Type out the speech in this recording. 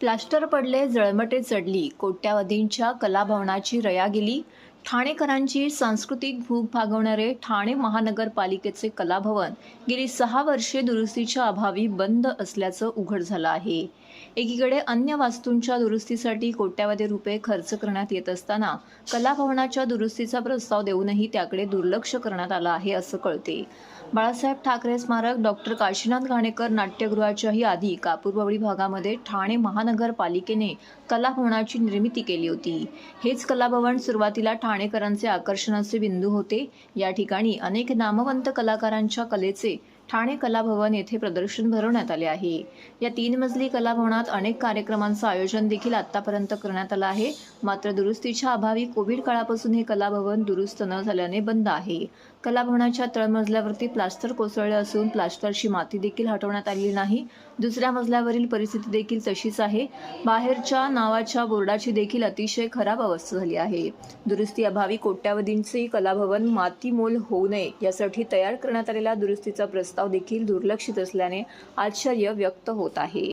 Plaster पडले जळमटे चढली. कोट्यावधींच्या कलाभवनाची रया गेली. ठाणेकरांची सांस्कृतिक भूक भागवणारे ठाणे महानगरपालिकेचे कलाभवन गेली सहा वर्षे दुरुस्तीच्या अभावी बंद असल्याचं उघड झालं आहे. एकीकडे अन्य वास्तूंच्या दुरुस्तीसाठी कोट्यावधी रुपये खर्च करण्यात येत असताना कलाभवनाच्या दुरुस्तीचा प्रस्ताव देऊनही त्याकडे दुर्लक्ष करण्यात आलं आहे असं कळते. बाळासाहेब ठाकरे स्मारक डॉक्टर काशीनाथ घाणेकर नाट्यगृहाच्याही आधी कापूरबावडी भागामध्ये ठाणे महानगरपालिकेने कलाभवनाची निर्मिती केली होती. हेच कलाभवन सुरुवातीला ठाणेकरांचे आकर्षणाचे बिंदू होते. या ठिकाणी अनेक नामवंत कलाकारांच्या कलेचे ठाणे कलाभवन येथे प्रदर्शन भरवण्यात आले आहे. या तीन मजली कलाभवनात अनेक कार्यक्रमांचं आयोजन देखील आतापर्यंत करण्यात आलं आहे. मात्र दुरुस्तीच्या अभावी कोविड काळापासून हे कलाभवन दुरुस्त न झाल्याने बंद आहे. कलाभवनाच्या तळमजल्यावरती प्लास्टर कोसळले असून प्लास्टरची माती देखील हटवण्यात आलेली नाही. दुसऱ्या मजल्यावरील परिस्थिती देखील तशीच आहे. बाहेरच्या नावाच्या बोर्डाची देखील अतिशय खराब अवस्था झाली आहे. दुरुस्ती अभावी कोट्यावधींचे कलाभवन मातीमोल होऊ नये यासाठी तयार करण्यात आलेला दुरुस्तीचा प्रस्ताव देखील दुर्लक्षित असल्याने आश्चर्य व्यक्त होत आहे.